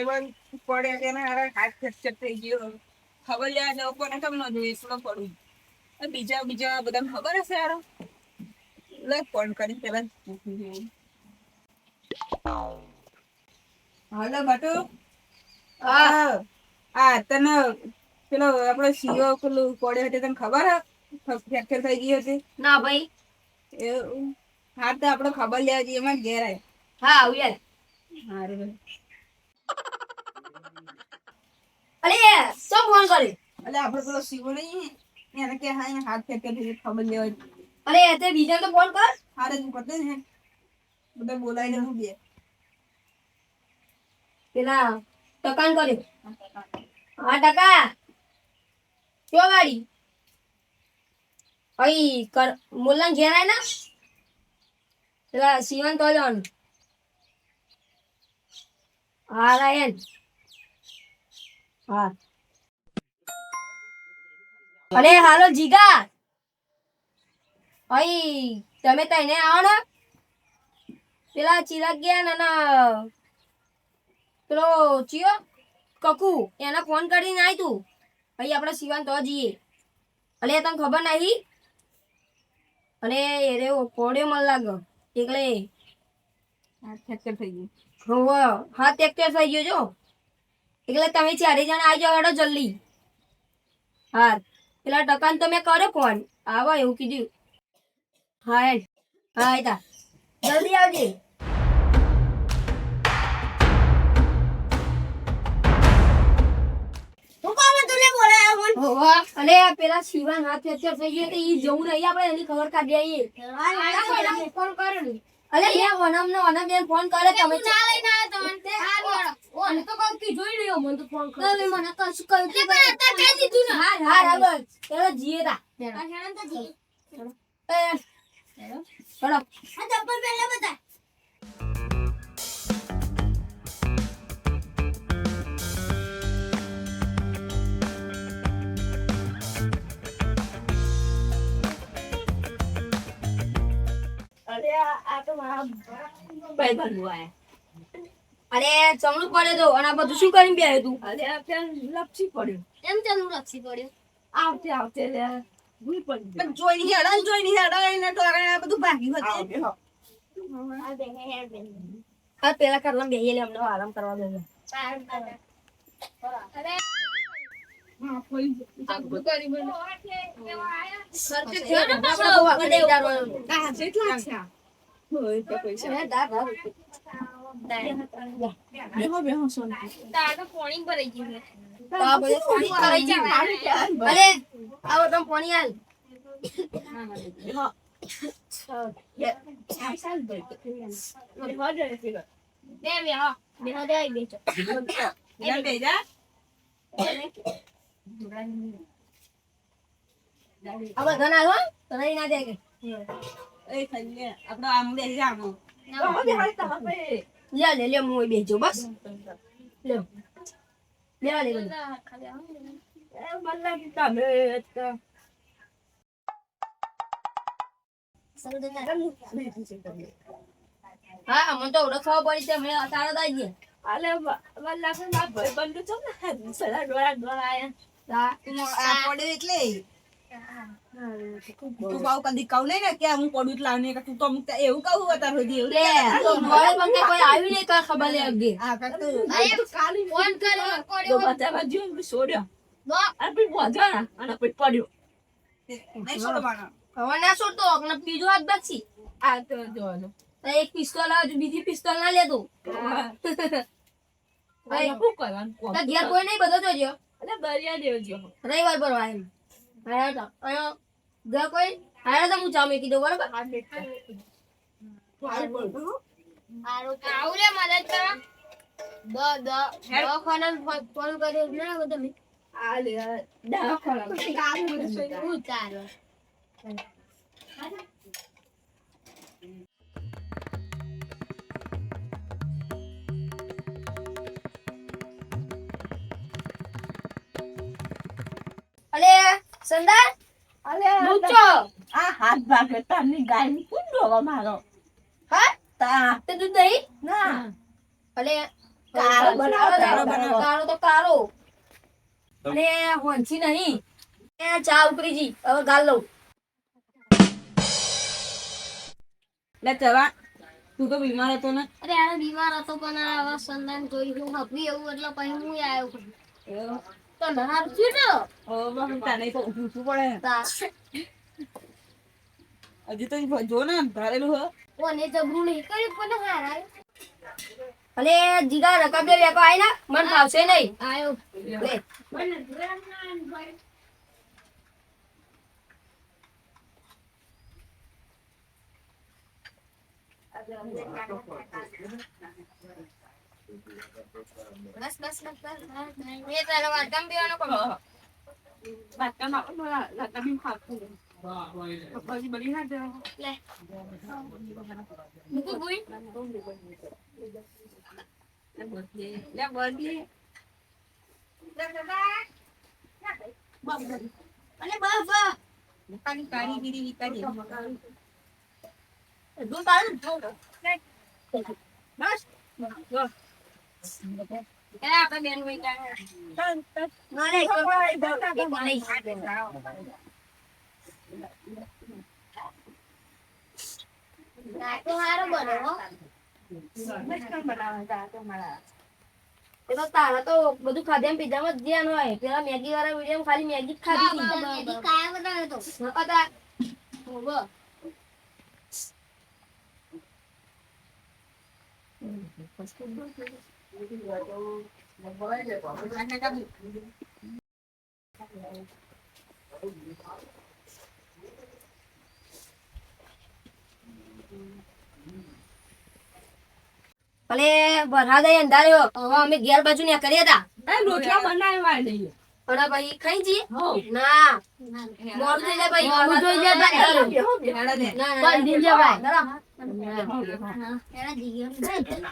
ભાઈબંધ પડે તેને હારે હાથ ફ્રેક્ચર થઈ ગયો. ખબર જવું પણ કેમ ન જોઈએ એકલો પડું. બીજા બીજા બધાને ખબર હશે યાર. લે ફોન કરી પેલા. હાલો બટુ આ તને પેલો આપણો સીઓ પેલું પડ્યો હતો તને ખબર ફ્રેક્ચર થઈ ગયું હતી. ના ભાઈ. એવું. હા તો આપણે ખબર લેવા જઈએ એમાં ઘેર આય. હા આવું યાર. હારું અરે શું ફોન કર્યો એટલે આપણે પેલો સીવો નહીં એને કે હા એને હાથ ફેંકે છે ખબર લેવા અરે તે બીજાને તો ફોન કર હારે તું કરતે ને બધા બોલાવીને હું બે પેલા ટકાન કર્યો હા ટકા કયો ગાડી અહીં કર મુલ્લાન ઘેર આય ના પેલા શિવન તો જવાનું હા રાયન હા. અરે, હાલો જીગા અહીં તમે તઈને આવો ને. પેલા ચિરાગ ગયા ને પેલો ચિયો, કકુ, એને ફોન કરીને આય તું. ભાઈ, આપણે શિવાન તો જઈએ. અલે, તને ખબર નહીં? અને એ રે પોડ્યો મન લાગે. એટલે થઈ ગયું. હોવ હા ટ્રેક્ટર થઈ ગયો જો. એટલે તમે ચારે જણા આવી જાઓ હેડો જલ્દી. હા પેલા ટકાને તો મેં કર્યો ફોન. આવો એવું કીધું. હા હેડ હા હેતા જલ્દી આવજે. હોવા અને આ પેલા શિવાન હાથ ફ્રેક્ચર થઈ ગયો તો ઈ જવું નહીં આપણે એની ખબર કાઢી આવીએ. ફોન કર્યો ને અલે એ ઓનમ ને ઓનમ બેન ફોન કરે તમે ના લઈને આવ્યો તમને ઓને તો કોક કી જોઈ લ્યો મને તો ફોન કર્યો તમે મને કશું કહ્યું કે પણ અત્યારે કહી દીધું ને. હા હા હા બસ ચલો જીએ તા. ચલો આ ચપ્પલ પહેલા બતા ચલો આ તો મારા ભાઈ બંધુ આયા અરે ચમડું પડે તો અને આ બધું શું કરીને બેહ્યો તું અરે આ લપસી પડ્યો. એમ ચાલુ લપસી પડ્યો? આવતે આવતે લે ભૂલ પડી પણ જોઈ નહીં હેડા જોઈ નહીં હેડા એને ટોરે આ બધું ભાગી હતું હા. પેલા કરલા બેહીએ લે અમને આરામ કરવા દે હા કોઈ આગળ કરી જેટલા છે હોય તો ના જાય તને ના દે કે આપડે આમ બેસી જામો લે લે લે હું બેજો બસ લે લે લે લે હા મને તો ઓળખવા પડી છે મેં તારો દાઈ ગયા આ પડ્યો એટલે તું બાવ કદી કહું નહીં ને કે હું પડું તું તો અમુક એવું કહું અત્યાર સુધી એવું. લે મને કોઈ આવ્યું નહીં કઈ ખબર લે અગે. આ કરતું ફોન કર્યો નહીં છોડવાનો. હવે ના છોડતો અને બીજો હાથ બાકી આ તો જોવાનું તો એક પિસ્તોલ આવે બીજી પિસ્તોલ ના લેતો ભાઈ શું કરવાનું? ઘેર કોઈ નહીં બધો જોજો દરિયા દેવ રવિવાર પર વાય હાયા તો. કોઈ? હાયા તો હું ચા મૂકી દઉં બરાબર આવલે મદદ કરવા દ દ. દવાખાના ફોન કર્યો ના બધો મેં આ લે દવાખાના હું ચાલો સંદા અલે મૂચો આ હાથ ભાગે તારની ગાય કોણ ડોવા મારો? હા? તા. તે દૂધ દહીં? ના. અલે કાળો બનાવો, કાળો બનાવો. કાળો તો કાળો અને હોંચી નહીં. એ ચા ઉકળી જી. હવે ગાલ લઉં. લે ચવા. તું તો બીમાર હતો ને. અરે આ બીમાર હતો પણ આ હવે સંદાન જોઈ હું હપી એવું એટલે પછી હું આવ્યો તો નહાર થયું ને? ઓ બાપ તને તો ઊઠવું પડે તા. હજી તો જો ને ધારેલું હે. કોને જબરું નહીં કર્યું પણ હાર આવ્યો અને જીગા રકમ બે વેકો આઈ ના. મન ભાવશે નહીં. આયો. લે. બસ બસ બસ બસ મેં તારો વાટકામ પીવાનો કોણ બાટકા માં લાતા બી ખાતું પછી બની ના જાવ લે મૂકું ભૂઈ લે બધી અને બસ બસ કાની કારીગીરી વિકારી દૂધ પાડું બસ એ તારા તો બધું ખાધે પીધામાં જ ધ્યાન હોય પેલા મેગી વાળા વીડિયો ખાલી મેગી જ ખાધી હતી ભલે વરસાદ અંધાર્યો. હવે અમે ઘેર બાજુ ને કર્યા હતા રોટલા બનાવવા નહીં ભાઈ ખાઈ ના. થઈ જાય ભાઈ. થઈ જાય ભાઈ. ને. ના ના નકા ને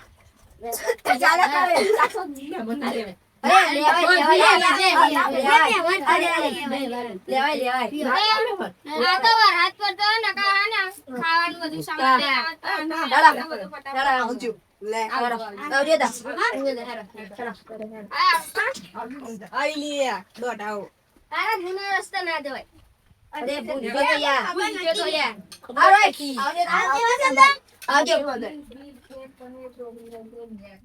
રસ્તા ના જવાય અરે ભૂલ ગયો યાર ભૂલજો તો યાર. આવજો આવજો આવજો 关键是我不能在这里面